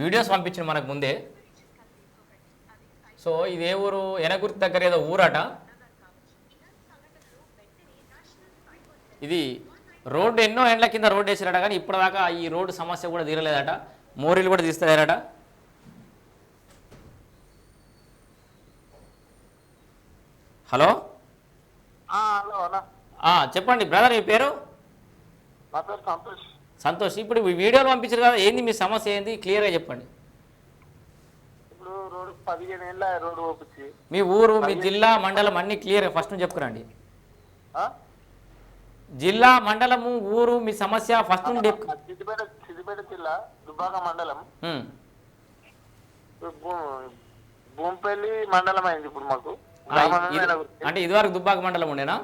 Videos పంపించింది మనకు ముందే. సో ఇది ఏ ఊరు? ఎనగుర్తి దగ్గర ఏదో ఊరట. ఇది రోడ్డు ఎన్నో ఎండ్ల కింద రోడ్డు వేసారట కానీ ఇప్పటిదాకా ఈ రోడ్డు సమస్య కూడా తీరలేదట. మోరీలు కూడా తీస్తారట హలో? చెప్పండి బ్రదర్ మీ పేరు? నా పేరు సంతోష్. సంతోష్ ఇప్పుడు వీడియోలు పంపించారు కదా ఏంది మీ సమస్య ఏంది? క్లియర్గా చెప్పండి. మీ ఊరు మీ జిల్లా మండలం అన్నీ క్లియర్గా ఫస్ట్ నుంచి చెప్పుకురండి? జిల్లా మండలము ఊరు మీ సమస్య ఫస్ట్ నుండి. సిద్దిపేట జిల్లా దుబ్బాక మండలం. భూంపల్లి మండలం అయింది ఇప్పుడు మాకు. అంటే ఇదివరకు దుబ్బాక మండలం ఉండేనా?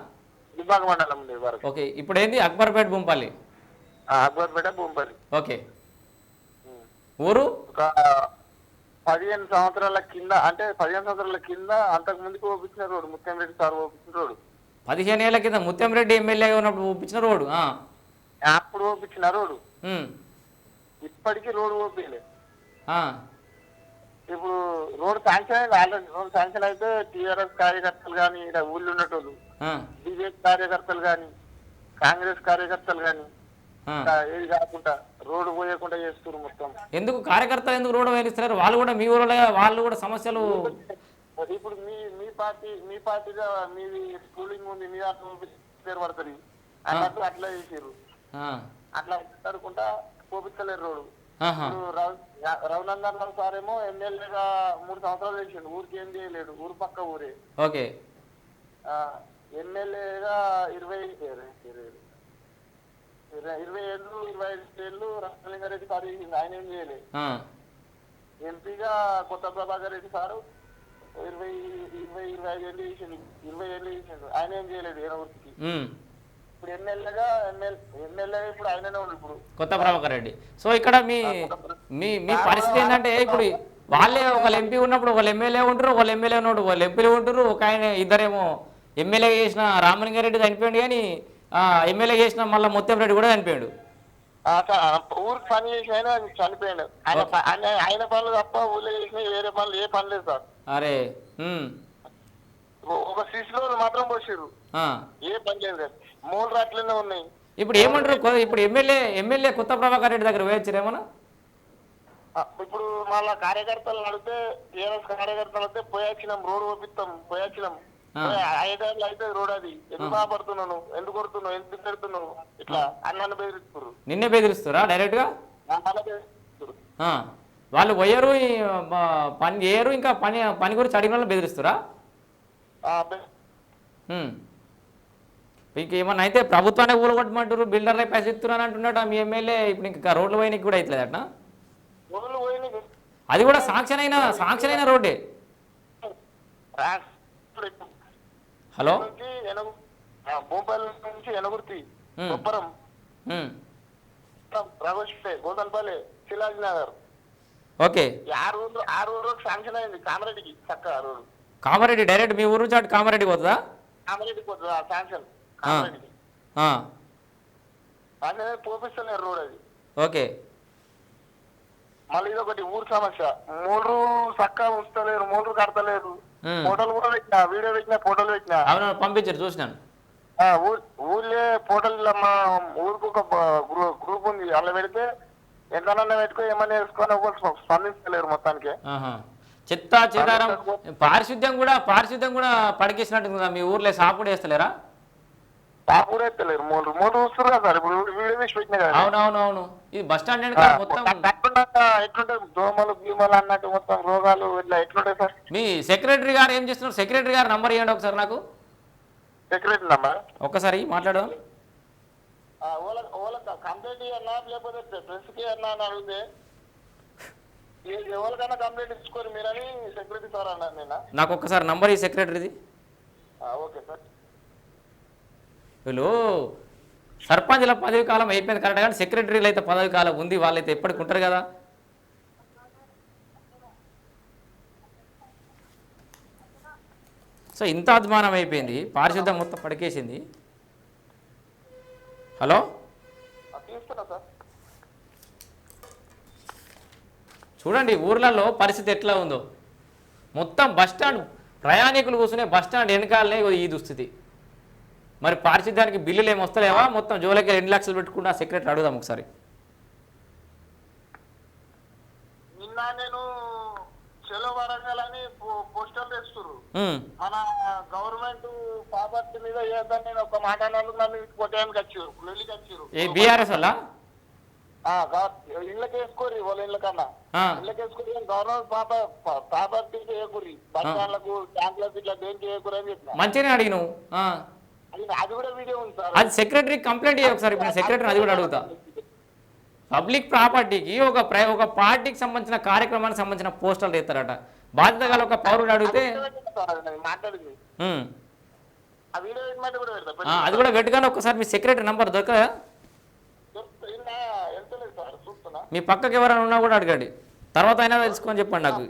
దుబ్బాక మండలం ఓకే ఇప్పుడు ఏంది అక్బర్పేట బొంపల్లి ఆ, అక్బర్పేట భూంపల్లి ఓకే. ఊరు ఒక పదిహేను సంవత్సరాల కింద అంటే పదిహేను సంవత్సరాల కింద అంతకు ముందుకు ఓపించిన రోడ్డు ముత్యం రెడ్డి సార్ ఓపించిన రోడ్డు పదిహేను ఏళ్ళ కింద ముత్యంరెడ్డి ఎమ్మెల్యేగా ఉన్నప్పుడు చూపించిన రోడ్డు. అప్పుడు ఓపించిన రోడ్డు. ఇప్పటికీ రోడ్డు ఓపించలే ఆ. ఇప్పుడు రోడ్ శాంక్షన్ అయింది ఆల్రెడీ రోడ్ శాంక్షన్ అయితే టీఆర్ఎస్ కార్యకర్తలు కానీ ఇక్కడ ఊళ్ళో ఉన్నటోళ్ళు. బీజేపీ కార్యకర్తలు కానీ కాంగ్రెస్ కార్యకర్తలు కానీ. ఏది కాకుండా రోడ్డు పోయకుండా చేస్తారు మొత్తం. ఎందుకు కార్యకర్తలు ఎందుకు రోడ్డు వేయిస్తున్నారు వాళ్ళు కూడా మీ ఊళ్ళో వాళ్ళు కూడా సమస్యలు ఇప్పుడు మీ మీ పార్టీ మీ పార్టీగా మీది స్కూలింగ్ ఉంది మీ పేరు పడుతుంది. అన్నట్టు అట్లా చేసారు. అట్లా మాట్లాడుకుంటా పోపించలేరు రోడ్డు. రఘునందన్ రావు సార్ ఏమో ఎమ్మెల్యేగా మూడు సంవత్సరాలు చేసిండు. ఊరికి ఏం చేయలేడు. ఊరు పక్క ఊరే. ఓకే. ఎమ్మెల్యేగా ఇరవై ఇరవై ఇరవై- ఏళ్ళు ఇరవై ఐదు ఏళ్ళు రామలింగారెడ్డి సార్ చేసిండు ఆయన ఏం చేయలేదు. ఎంపీగా కొత్త ప్రభాకర్ రెడ్డి సారు ఇరవై ఇరవై ఇరవై ఐదు ఏళ్ళు చేసిండు. ఇరవై ఏళ్ళు చేసిండు. ఆయన ఏం చేయలేదు ఏనవృత్తికి ఉమ్. ఇప్పుడు ఎమ్మెల్యేగా ఎమ్మెల్యే ఎమ్మెల్యే ఇప్పుడు ఆయననే ఉండు ఇప్పుడు. కొత్త ప్రభాకర్ రెడ్డి. సో ఇక్కడ మీ మీ మీ పరిస్థితి ఏంటంటే ఇప్పుడు వాళ్ళే ఒకళ్ళు ఎంపీ ఉన్నప్పుడు ఒకళ్ళు ఎమ్మెల్యే ఉంటారు ఒకళ్ళు ఎమ్మెల్యే ఉన్నాడు వాళ్ళు ఎంపీలు ఉంటారు ఒక ఆయన ఇద్దరేమో ఎమ్మెల్యే చేసిన రామలింగారెడ్డి చనిపోయాడు కానీ ఎమ్మెల్యే చేసిన మళ్ళీ మొత్తం రెడ్డి కూడా చనిపోయాడు. ఊరికి పని చేసిన చనిపోయాడు. ఆయన ఆయన పనులు తప్ప ఊళ్ళో చేసిన వేరే పనులు ఏ పని లేదు సార్. అరే ఒక శిశులో మాత్రం పోసిర్రు. ఆ. ఏ పని చేయలేదు మూడు రాట్లనే ఉన్నాయి. ఇప్పుడు ఏమంటారు? ఇప్పుడు ఎమ్మెల్యే ఎమ్మెల్యే కొత్త ప్రభాకర్ రెడ్డి దగ్గర వేయచ్చారు ఏమన్నా? ఇప్పుడు మళ్ళా కార్యకర్తలు అడిగితే టీఆర్ఎస్ కార్యకర్తలు అయితే పోయాచ్చినాం రోడ్డు పంపిస్తాం పోయాచ్చినాం. ఆ. ఐదేళ్ళు అయితే రోడ్ అది. ఎందుకు ఎందుకు కొడుతున్నావు? ఎందుకు పెడుతున్నావు ఇట్లా అన్నాను బెదిరిస్తున్నారు నిన్నే బెదిరిస్తారా బెదిరిస్తున్నారు ఆ. వాళ్ళు పోయారు పని చేయరు ఇంకా పని పని గురించి అడిగిన వాళ్ళు బెదిరిస్తారా. ఇంకేమన్నా అయితే ప్రభుత్వాన్ని ఊలగొట్టమంటారు బిల్డర్లే పైసలు ఇస్తున్నాను అంటున్నాడు మీ ఎమ్మెల్యే ఇప్పుడు ఇంకా రోడ్లు పోయినకి కూడా అవుతుంది అట్నా. అది కూడా సాంక్షన్ అయిన సాంక్షన్ అయిన రోడ్డే. హలో? ఆ, భూపాల్ నుంచి ఎనగుర్తి. కొప్పరం. రాఘోష్పే గోదన్పల్లి శిలాజ్ నగర్ ఓకే. ఆరు ఊర్లు ఆరు ఊర్లు శాంక్షన్ అయింది కామరెడ్డికి చక్క ఆ రోడ్డు కామారెడ్డి డైరెక్ట్ మీ ఊరు నుంచి అటు కామారెడ్డి పోతుందా? కామరెడ్డికి పోతుంది ఆ శాంక్షన్ కామరెడ్డికి. ఆ. అనేది పోపిస్తలేరు రోడ్ అది. ఓకే. మళ్ళీ ఇది ఒకటి ఊరు సమస్య. మూడు చక్కగా ఉంచలేరు మూడు కడతలేరు. ఫోటోలు కూడా పెట్టినా వీడియో పెట్టినా ఫోటోలు పెట్టినా. అవును పంపించారు చూసినాను. ఊళ్ళే ఫోటోలు మా ఊరికి ఒక గ్రూప్ ఉంది. అలా పెడితే ఎంతనన్నా పెట్టుకో ఏమన్నా వేసుకొని ఒకరు స్పందించలేరు మొత్తానికి. చెత్త చెదారం పారిశుద్ధ్యం కూడా పారిశుద్ధ్యం కూడా పడికేసినట్టు మీ ఊర్లో సాపు కూడా వేస్తలేరా? తాపు కూడా ఎత్తలేరు మూడు మూడు సార్. ఇప్పుడు వీడియో తీసి పెట్టినా కదా. అవునవునవును. ఇది బస్ స్టాండ్ వెనక మొత్తం ఎట్లుంటాయి? దోమలు గీమలు అన్నట్టు మొత్తం రోగాలు ఇట్లా ఎట్లుంటాయి సార్? మీ సెక్రటరీ గారు ఏం చేస్తున్నారు? సెక్రటరీ గారు నంబర్ ఇవ్వండి ఒకసారి నాకు. సెక్రటరీ మాట్లాడదాం. ఓల కంప్లైంట్ అన్నా లేకపోతే ప్రెస్కి అన్నా అని అడిగితే ఏ- ఎవరికైనా కంప్లైంట్ ఇచ్చుకోరు మీరని సెక్రటరీ సార్ అన్నారు నిన్న. నాకు ఒక్కసారి నంబర్ ఈ సెక్రటరీది ఆ, ఓకే సార్ వీళ్ళు సర్పంచ్ల పదవి కాలం అయిపోయింది కరెక్ట్ కానీ సెక్రటరీలు అయితే పదవి కాలం ఉంది వాళ్ళైతే ఎప్పటికి ఉంటారు కదా? సో ఇంత అధ్మానం అయిపోయింది పారిశుద్ధం మొత్తం పడికేసింది. హలో? చూడండి ఊర్లలో పరిస్థితి ఎట్లా ఉందో. మొత్తం బస్ స్టాండ్ ప్రయాణికులు కూర్చునే బస్ స్టాండ్ వెనకాలనే ఈ దుస్థితి. మరి పారిశుద్ధ్యానికి బిల్లులు ఏమి వస్తలేవా? మొత్తం జోలకి రెండు లక్షలు పెట్టుకుంటా సెక్రటరీ అడుగుదాం ఒకసారి. నిన్న నేను చెలో వరంగల్ అని పోస్టర్ తెస్తున్నారు మన గవర్నమెంట్ ప్రాపర్టీ మీద ఏదని నేను ఒక మాట అన్నందుకు నన్ను కొట్టడానికి వచ్చారు. ఏ బీఆర్ఎస్ వల్ల ఇళ్ళకి వేసుకోరి వాళ్ళ ఇళ్ళ కన్నా. ఇళ్ళకి వేసుకుని గవర్నమెంట్ పాప ప్రాపర్టీకి వేయకూరి బస్ స్టాండ్లకు ట్యాంకులకు ఇట్లా దేనికి వేయకూరి అని చెప్పిన. మంచిగానే అడిగి నువ్వు ఆ, అది సెక్రటరీ కంప్లైంట్ చేయ ఒకసారి ఇప్పుడు సెక్రటరీ అది కూడా అడుగుతా. పబ్లిక్ ప్రాపర్టీకి ఒక ఒక పార్టీకి సంబంధించిన కార్యక్రమానికి సంబంధించిన పోస్టర్లు ఎత్తారట బాధ్యత గల ఒక పౌరుడు అడిగితే అది కూడా పెట్టుగానే ఒకసారి మీ సెక్రటరీ నంబర్ దొరక మీ పక్కకి ఎవరైనా ఉన్నా కూడా అడగండి. తర్వాత అయినా తెలుసుకొని చెప్పండి నాకు.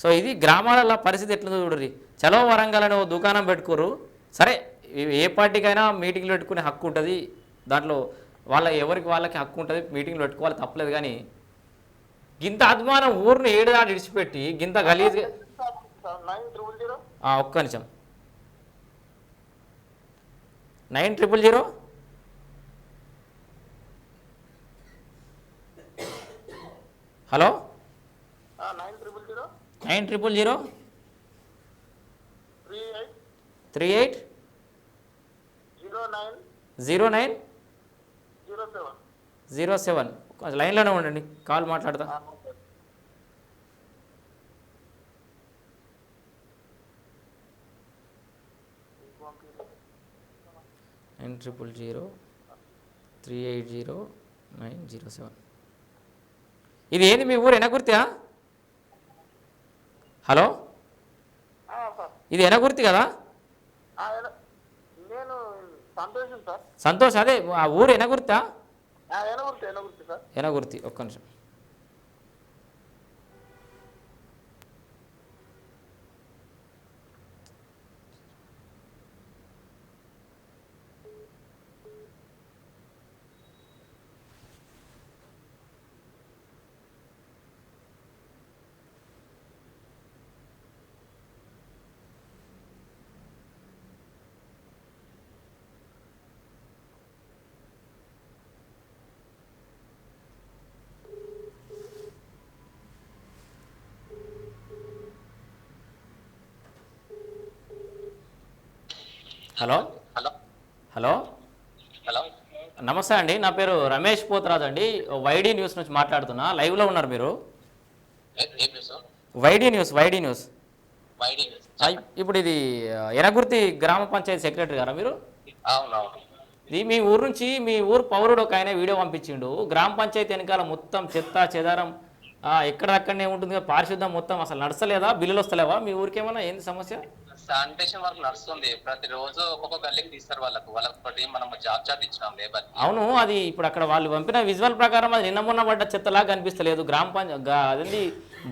సో ఇది గ్రామాలలో పరిస్థితి ఎట్లుందో చూడరి చలో వరంగల్ అని దుకాణం పెట్టుకోరు సరే ఏ- పార్టీకైనా మీటింగ్లు పెట్టుకునే హక్కు ఉంటుంది. దాంట్లో వాళ్ళ ఎవరికి వాళ్ళకి హక్కు ఉంటుంది మీటింగ్లు పెట్టుకోవాలి తప్పలేదు కానీ గింత అభిమానం ఊరిని ఏడు దాటి ఇడిచిపెట్టి గింత గలీజ్గా నైన్ ట్రిపుల్ జీరో ఒక్క నిమిషం. Nine triple zero? Hello? Nine triple zero? Three eight? Three eight zero nine? Zero nine? Zero seven. Zero seven. కొంచెం లైన్లోనే ఉండండి కాల్ మాట్లాడతా. Nine triple zero three eight zero nine zero seven. ఇది ఏంది మీ ఊరు ఎనగుర్తియా hello? ఇది ఎనగుర్తి కదా? సంతోషం సార్. సంతోష్ అదే ఆ ఊరు ఎనగుర్తా ఎనగుర్తి ఒక్క నిమిషం. హలో? హలో. హలో? హలో. నమస్తే అండి నా పేరు రమేష్ పోతరాజ్ అండి. వైడీ న్యూస్ నుంచి మాట్లాడుతున్నా. లైవ్లో ఉన్నారు మీరు? YD news YD news. ఇప్పుడు ఇది ఎనగుర్తి గ్రామ పంచాయతీ సెక్రటరీ గారా మీరు? ఇది మీ ఊరు నుంచి మీ ఊరు పౌరుడు ఒక ఆయన వీడియో పంపించిండు. గ్రామ పంచాయతీ వెనకాల మొత్తం చెత్త చెదారం ఎక్కడక్కడనే ఉంటుంది పారిశుద్ధం మొత్తం అసలు నడసలేదా బిల్లులు వస్తలేవా? మీ ఊరికేమన్నా ఏంది సమస్య? శానిటేషన్ వర్క్ నడుస్తుంది. ప్రతిరోజు ఒక్కొక్క గల్లీకి తీస్తారు వాళ్ళకు. వాళ్ళకి మనం జాబ్ చార్ట్ ఇచ్చినాం లేబర్ అవును అది ఇప్పుడు అక్కడ వాళ్ళు పంపిన విజువల్ ప్రకారం అది నిన్న మొన్న పడ్డ చెత్తలా కనిపిస్తలేదు. గ్రామ పంచాయతీ అదేంటి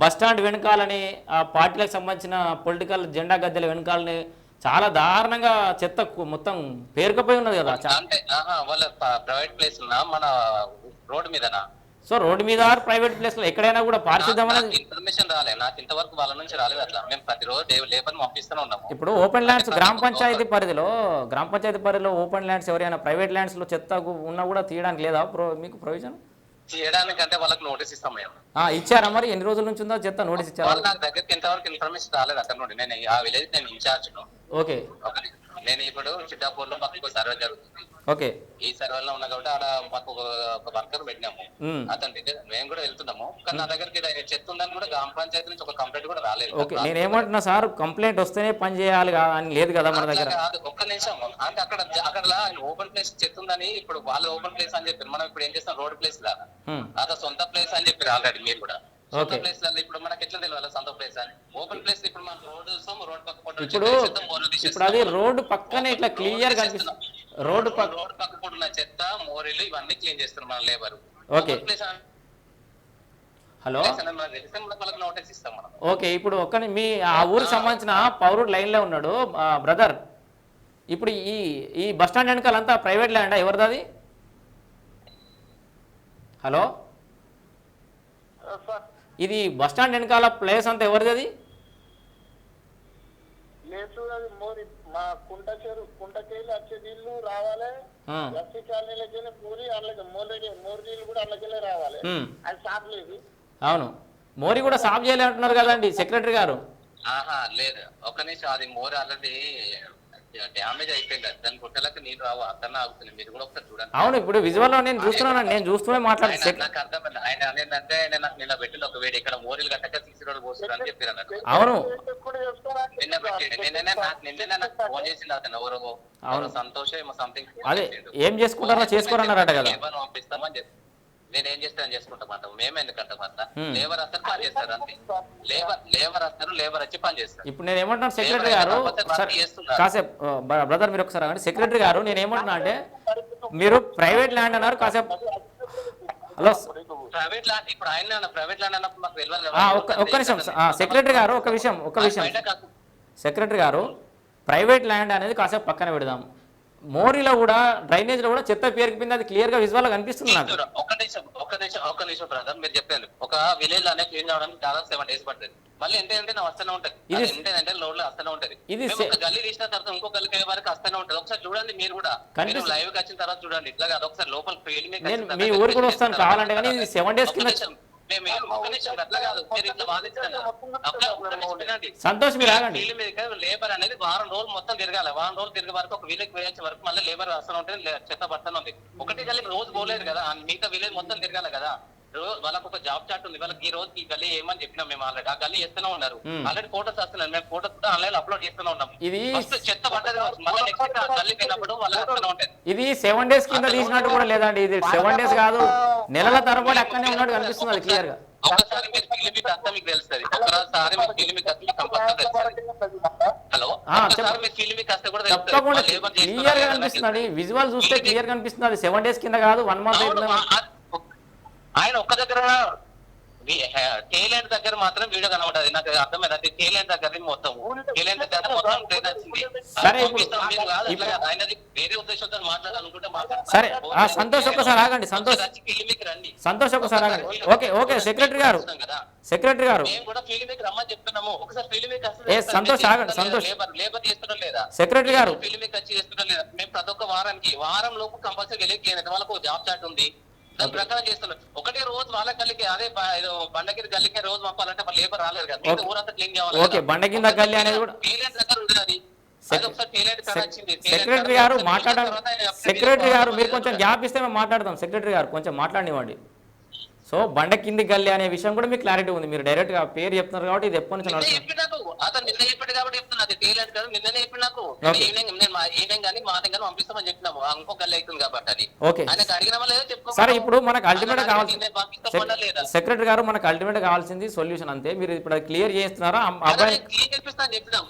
బస్ స్టాండ్ వెనకాలని ఆ పార్టీలకు సంబంధించిన పొలిటికల్ జెండా గద్దెల వెనకాలని చాలా దారుణంగా చెత్త మొత్తం పేరుకపోయి ఉన్నది కదా. అంటే వాళ్ళ ప్రైవేట్ ప్లేస్ మన రోడ్ మీదనా? సో రోడ్డు మీద ప్రైవేట్ ప్లేస్లో ఎక్కడైనా కూడా పారిశుద్ధం అనేది ఇన్ఫర్మేషన్ రాలే. నాకు ఇంతవరకు వాళ్ళ నుంచి రాలేదు అట్లా. మేము ప్రతిరోజు లేబర్ పంపిస్తూనే ఉన్నాము. ఇప్పుడు ఓపెన్ ల్యాండ్స్ గ్రామ పంచాయతీ పరిధిలో గ్రామ పంచాయతీ పరిధిలో ఓపెన్ ల్యాండ్స్ ఎవరైనా ప్రైవేట్ ల్యాండ్స్లో చెత్త గు- ఉన్నా కూడా తీయడానికి లేదా మీకు ప్రొవిజన్? చేయడానికి అంటే వాళ్ళకి నోటీస్ ఇస్తాం మేము. ఇచ్చారా మరి? ఎన్ని రోజుల నుంచి ఉందో చెత్త నోటీస్ ఇచ్చారా? వాళ్ళు దగ్గరికి ఇంతవరకు ఇన్ఫర్మేషన్ రాలేదు అక్కడ నుండి. నేను ఆ విలేజ్ నేను ఇన్ఛార్జ్ ఓకే. నేను ఇప్పుడు చిట్టాపూర్లో మాకు సర్వే జరుగుతుంది. ఓకే. ఈ సర్వేలో ఉన్నా కాబట్టి ఆడ మాకు ఒక- వర్కర్ పెట్టినాము. అతని దగ్గర మేము కూడా వెళ్తున్నాము. కానీ నా దగ్గరికి చెత్త ఉందని కూడా గ్రామ పంచాయతీ నుంచి ఒక కంప్లైంట్ కూడా రాలేదు. ఓకే. నేను ఏమంటున్నా సార్ కంప్లైంట్ వస్తేనే పని చేయాలి అని లేదు కదా మన దగ్గర? ఒక్క నిమిషం. అంటే అక్కడ అక్కడ ఓపెన్ ప్లేస్ చెత్త ఉందని ఇప్పుడు వాళ్ళు ఓపెన్ ప్లేస్ అని చెప్పారు. మనం ఇప్పుడు ఏం చేస్తాం? రోడ్ ప్లేస్ లాగా. అదే సొంత ప్లేస్ అని చెప్పారు ఆల్రెడీ మీరు కూడా. సొంత. ప్లేస్ ఇప్పుడు మనకి ఎట్లా తెలియాలి సొంత ప్లేస్ అని? ఓపెన్ ప్లేస్ ఇప్పుడు మనం రోడ్ రోడ్ పక్క ఇప్పుడు ఇప్పుడు. అది రోడ్డు పక్కనే ఇట్లా క్లియర్ కనిపిస్తుంది రోడ్డు పక్క రోడ్ పక్క పొట్టున్న చెత్త మోరీలు ఇవన్నీ క్లీన్ చేస్తారు మన లేబర్. Place hello? ఓకే ఇప్పుడు ఒక్క మీ ఆ ఊరికి సంబంధించిన పౌరుడు లైన్లో ఉన్నాడు బ్రదర్ ఇప్పుడు ఈ ఈ బస్ స్టాండ్ వెనకాలంతా ప్రైవేట్ ల్యాండా ఎవరిది అది? హలో? సార్. ఇది బస్ స్టాండ్ వెనకాల ప్లేస్ అంతా ఎవరిది అది? అవును. మోరీ కూడా సాఫ్ చేయలే అంటున్నారు కదండి సెక్రటరీ గారు. ఆహా లేదు. ఒక నిమిషం అది మోర్ ఆల్రెడీ డ్యామేజ్ అయిపోయింది. దాని గుట్టలకు నీళ్ళు రావు అక్కడ ఆగుతుంది. మీరు కూడా ఒకసారి చూడండి. అవును ఇప్పుడు విజువల్లో నేను చూస్తున్నాను నేను చూస్తూనే మాట్లాడుతూ ఆయన సెక్- నాకు అర్థమైంది. ఆయన అనేదంటే ఆయన నాకు నిన్న పెట్టిన ఒక వేడి ఇక్కడ మోరీలు గట్టక తీసిరోడు పోస్తారు అని చెప్పారు అన్నట్టు. అవును? నిన్న నాకు నిన్ననే నాకు ఫోన్ చేసింది అతను. ఎవరో సంతోష్ ఏమో సంథింగ్ అదే ఏం చేసుకుంటారో చేసుకోరన్నారట కదా. పంపిస్తామని చెప్పి నేను ఏం చేస్తానని చేసుకుంటామంట మేము ఎందుకంటాం Hmm. లేబర్ వస్తారు పని చేస్తారు అంతే. లేబర్ లేబర్ వస్తారు లేబర్ వచ్చి పని చేస్తారు. ఇప్పుడు నేను ఏమంటున్నాను? సెక్రటరీ గారు కాసేపు బ్రదర్ మీరు ఒకసారి అనండి సెక్రటరీ గారు నేను ఏమంటున్నా అంటే మీరు ప్రైవేట్ ల్యాండ్ అన్నారు కాసేపు. హలో ప్రైవేట్ ల్యాండ్ ఇప్పుడు ఆయన ప్రైవేట్ ల్యాండ్ అన్నప్పుడు మాకు తెలియదు ఒక్క నిమిషం సెక్రటరీ గారు ఒక విషయం ఒక విషయం. సెక్రటరీ గారు ప్రైవేట్ ల్యాండ్ అనేది కాసేపు పక్కన పెడదాం. మోరీలో కూడా డ్రైనేజ్లో కూడా చెత్త పేరుకుపోయింది అది క్లియర్గా విజువల్గా కనిపిస్తుంది నాకు. ఒక్క నిమిషం ఒక్క నిమిషం ఒక్క నిమిషం బ్రదర్ మీరు చెప్పారు ఒక విలేజ్ అనే క్లీన్ అవడానికి దాదాపు సెవెన్ డేస్ పడుతుంది. మళ్ళీ ఏంటంటే నా వస్తూనే ఉంటది. ఇది- ఏంటంటే లోడ్లో వస్తూనే ఉంటది. ఇది ఒక గల్లీ తీసిన తర్వాత ఇంకో గల్లీ పోయే వరకు వస్తూనే ఉంటది. ఒకసారి చూడండి మీరు కూడా. మీరు. లైవ్కి వచ్చిన తర్వాత చూడండి. ఇట్లా కాదు ఒకసారి లోపల ఫీల్డ్ మీ ఊరు కూడా వస్తాను కావాలంటే కానీ సెవెన్ డేస్ కింద సంతోష్ మీరు ఆగండి. లేబర్ అనేది వారం రోజులు మొత్తం తిరగాలి. వారం రోజులు తిరిగే వరకు ఒక విలేజ్ పోయొచ్చే వరకు మళ్ళీ లేబర్ వస్తూనే ఉంటుంది చెత్త పడుతూనే ఉంది. ఒకటి గల్లీ రోజు పోలేదు కదా. ఆ మిగతా విలేజ్ మొత్తం తిరగాలి కదా. రోజు వాళ్ళకి ఒక జాబ్ చాట్ ఉంది. వాళ్ళకి ఈ రోజు ఈ గల్లీ ఏమని చెప్పినాం మేము ఆల్రెడీ. ఆ గల్లీ చేస్తూనే ఉన్నారు. ఆల్రెడీ ఫోటోస్ వస్తున్నాయి. మేము ఫోటోస్ కూడా ఆన్లైన్ అప్లోడ్ చేస్తూనే ఉన్నాం. ఇది చెత్త పడ్డది మళ్ళీ నెక్స్ట్ గల్లీ తిన్నప్పుడు వాళ్ళకి వస్తూనే ఉంటుంది ఇది సెవెన్ డేస్ కింద తీసినట్టు కూడా లేదండి. ఇది సెవెన్ డేస్ కాదు. నెలల తరబడి అక్కడనే ఉన్నాడు కనిపిస్తుంది క్లియర్గా. ఒకసారి మీకు తెలుస్తుంది ఒకసారి మీరు మీకు కంపల్సరీ తెలుస్తుంది హలో ఒకసారి కూడా తెలుస్తుంది క్లియర్గా కనిపిస్తుంది. విజువల్ చూస్తే క్లియర్ కనిపిస్తుంది సెవెన్ డేస్ కింద కాదు వన్ మంత్ ఆయన ఒక్క దగ్గర టేలెంట్ దగ్గర మాత్రం వీడియో కనబడదు. నాకు అర్థమైంది? అది టేలెంట్ దగ్గర మొత్తం. టేలెంట్ దగ్గర మొత్తం ట్రైన్ వచ్చింది. ఆయనది వేరే ఉద్దేశంతో మాట్లాడాలనుకుంటే మాట్లాడతాం. సరే, ఆ, సంతోష్ ఒక్కసారి ఆగండి, సంతోష్. ఒకసారి ఫిలిమికి రండి. సంతోష్ ఒకసారి ఆగండి. ఓకే ఓకే సెక్రటరీ గారు. సెక్రటరీ గారు. మేము కూడా ఫిలిమికి రమ్మని చెప్తున్నాము. ఒకసారి ఫిలిమికి ఏ, సంతోష్ ఆగండి, సంతోష్. లేబర్ లేబర్ చేస్తున్నాం లేదా? సెక్రటరీ గారు. ఫిలిమికి వచ్చి చేస్తున్నాం లేదా? మేము ప్రతి ఒక్క వారానికి వారం లోపు కంపల్సరీ వెళ్ళి వాళ్ళకు జాబ్ చాట్ ఉంది. దాని ప్రకారం చేస్తున్నాం ఒకటే రోజు వాళ్ళ గల్లికి అదే బండగిరి గల్లికి రోజు పంపాలంటే మన లేబర్ రాలేదు కదా. ఊరంతా క్లీన్ చేయాలి ఓకే, బండ కింద గల్లీ అనేది కూడా- టేలెంట్ దగ్గర టేలెంట్ సెక్రటరీ గారు ఆయన సెక్రటరీ గారు మీరు కొంచెం గ్యాప్ ఇస్తే మేము మాట్లాడదాం. సెక్రటరీ గారు కొంచెం మాట్లాడినివ్వండి. సో బండ కింది గల్లీ అనే విషయం కూడా మీకు క్లారిటీ ఉంది. మీరు డైరెక్ట్గా పేరు చెప్తున్నారు కాబట్టి ఇది ఎప్పటి నుంచి నిన్నే అతను చెప్పాడు కాబట్టి చెప్తున్నా అది టేలెంట్ కదా. నిన్ననే చెప్పి నాకు Okay. ఈవినింగ్ నేను మా ఈవినింగ్ కానీ మార్నింగ్ కానీ పంపిస్తామని చెప్పినాము ఇంకో గల్లి అవుతుంది కాబట్టి అది. ఓకే. ఆయనకు అడిగిన వాళ్ళు ఏదో చెప్పుకో సరే ఇప్పుడు మనకు అల్టిమేట్ కావాల్సింది లేదా? సెక్రటరీ గారు మనకు అల్టిమేట్ కావాల్సింది సొల్యూషన్ అంతే. మీరు ఇప్పుడు క్లియర్ చేస్తున్నారా? అబ్బాయి చేపిస్తాను చెప్పినాం.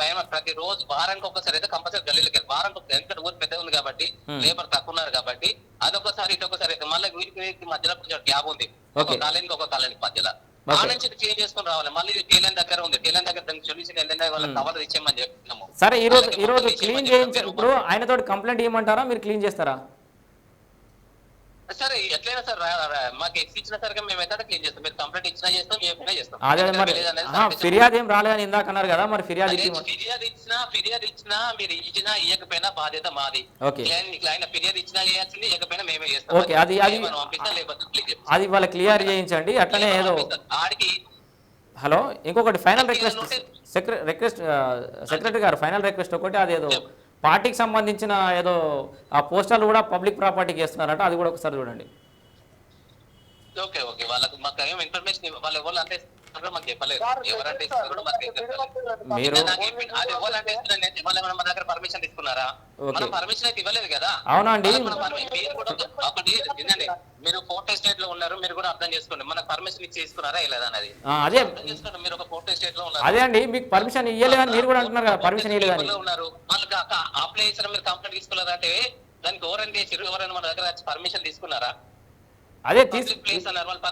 మేము ప్రతి రోజు వారానికి ఒకసారి అయితే కంపల్సరీ గల్లీలకి వారానికి ఒకసారి ఎందుకంటే ఊరు పెద్దగా ఉంది కాబట్టి. లేబర్ తక్కువ అదొకసారి ఇటొకసారి అయితే మళ్ళీ వీరికి వీరికి మధ్యలో కొంచెం గ్యాప్ ఉంది. ఒక. కాలానికి ఒక కాలానికి మధ్యలో. ఆ నుంచి చేంజ్ చేసుకొని రావాలి. మళ్ళీ టేలెన్ దగ్గర ఉంది. టేలెన్ దగ్గర దానికి సొల్యూషన్ ఏంటంటే వాళ్ళకి కవర్ ఇచ్చేయమని చెప్తున్నాము సరే ఈ రోజు ఈ రోజు క్లీన్ చేయించారు. ఇప్పుడు ఆయనతో కంప్లైంట్ ఇవ్వమంటారా మీరు క్లీన్ చేస్తారా? సరే ఎట్లయినా సార్ రా- రా- మాకు ఎక్స్ ఇచ్చిన సరిగా మేము క్లీన్ చేస్తాం. మీరు కంప్లైంట్ ఇచ్చినా చేస్తాం చెప్పినా చేస్తాం. అదే ఎందుకంటే మరి విలేజ్ అనేది ఆహా, సందేశం ఫిర్యాదు ఏం రాలేదని ఇందాక అన్నారు కదా మరి ఫిర్యాదు ఫిర్యాదు ఇచ్చినా ఫిర్యాదు ఇచ్చినా మీరు ఇచ్చినా ఇవ్వకపోయినా బాధ్యత మాది. ఆయన ఫిర్యాదు ఇచ్చినా చేయాల్సింది ఇవ్వకపోయినా మేమే చేస్తాం. ఓకే, అది- అది-. అది వాళ్ళ క్లియర్ చేయించండి అట్లనే ఏదో. ఆడికి హలో ఇంకొకటి ఫైనల్ రిక్వెస్ట్ నోటీస్- సెక్ర రిక్వెస్ట్ సెక్రటరీ గారు ఫైనల్ రిక్వెస్ట్ ఒకటి అది ఏదో పార్టీకి సంబంధించిన ఏదో ఆ పోస్టర్లు కూడా పబ్లిక్ ప్రాపర్టీకి వేస్తున్నారంట అది కూడా ఒకసారి చూడండి. Okay okay. వాళ్ళకు మాకు ఇన్ఫర్మేషన్ వాళ్ళు ఎవరు అంటే మాకు చెప్పలేదు. ఎవరంటే కూడా మాకు మీరు అది నేను మన దగ్గర పర్మిషన్ తీసుకున్నారా. మనం పర్మిషన్ అయితే ఇవ్వలేదు కదా. అవునండి. మీరు కూడా ఒక- ఒకటి వినండి. మీరు ఫోర్త్ స్టేట్లో ఉన్నారు మీరు కూడా అర్థం చేసుకోండి. మనకు పర్మిషన్ ఇచ్చి తీసుకున్నారా లేదా అనేది? అదే. చేసుకోండి. మీరు ఒక ఫోర్త్ స్టేట్లో ఉన్నారు. అదే అండి. మీకు పర్మిషన్ ఇవ్వలేదని మీరు కూడా అంటున్నారు కదా. పర్మిషన్ ఇవ్వలేదని. ఉన్నారు? వాళ్ళకి అప్లై చేసిన మీరు కంప్లైంట్ తీసుకున్నారా అంటే దానికి చేసారు ఎవరైనా మన దగ్గర పర్మిషన్ తీసుకున్నారా? అదే తీసు పబ్లిక్ ప్లేస్ అన్నారు. వాళ్ళు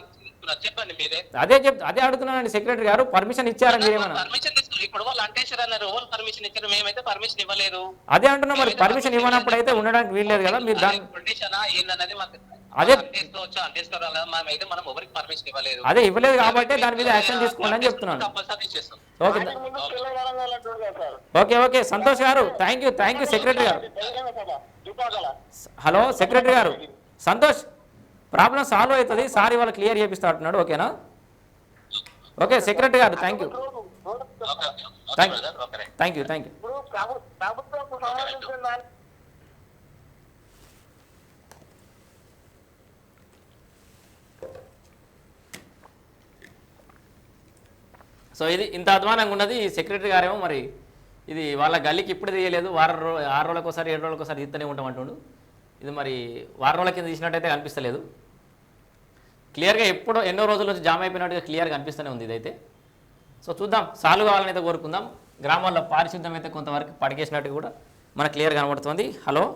అదే చెప్ అదే అడుగుతున్నానండి సెక్రటరీ గారు. పర్మిషన్ ఇచ్చారా మీరేమన్నా? పర్మిషన్ తీసుకున్నారు ఇప్పుడు వాళ్ళు అంటేశారు అన్నారు వాళ్ళు పర్మిషన్ ఇచ్చారు మేమైతే పర్మిషన్ ఇవ్వలేదు. అదే అంటున్నా మరి పర్మిషన్ ఇవ్వనప్పుడు అయితే ఉండడానికి వీల్లేదు కదా మీరు దాని ఏందన్నది మాకు అదే- ఇవ్వలేదు. అదే ఇవ్వలేదు కాబట్టి దాని మీద యాక్షన్ తీసుకోండి అని చెప్తున్నాను. Okay okay okay. సంతోష్ గారు thank you thank you secretary గారు. హలో సెక్రటరీ గారు. సంతోష్ ప్రాబ్లం సాల్వ్ అవుతుంది. సార్ ఇవాళ క్లియర్ చేపిస్తా అంటున్నాడు. ఓకేనా ఓకే సెక్రటరీ గారు thank you thank you thank you thank you so ఇది ఇంత అధ్వానంగా ఉన్నది ఈ సెక్రటరీ గారేమో మరి ఇది వాళ్ళ గల్లీకి ఇప్పుడు తీయలేదు. వారం రో ఆరు రోజులకోసారి ఏడు రోజులకోసారి ఒకసారి తీస్తూనే ఉంటాం అంటుండు. ఇది మరి వారం రోజుల కింద తీసినట్టయితే కనిపిస్తలేదు. క్లియర్గా ఎప్పుడో ఎన్నో రోజుల నుంచి జామ్ అయిపోయినట్టుగా క్లియర్గా అనిపిస్తూనే ఉంది ఇదైతే. సో చూద్దాం సాల్వ్ కావాలని అయితే కోరుకుందాం. గ్రామాల్లో పారిశుద్ధ్యం అయితే కొంతవరకు పడికేసినట్టు కూడా మనకు క్లియర్ కనబడుతుంది. హలో?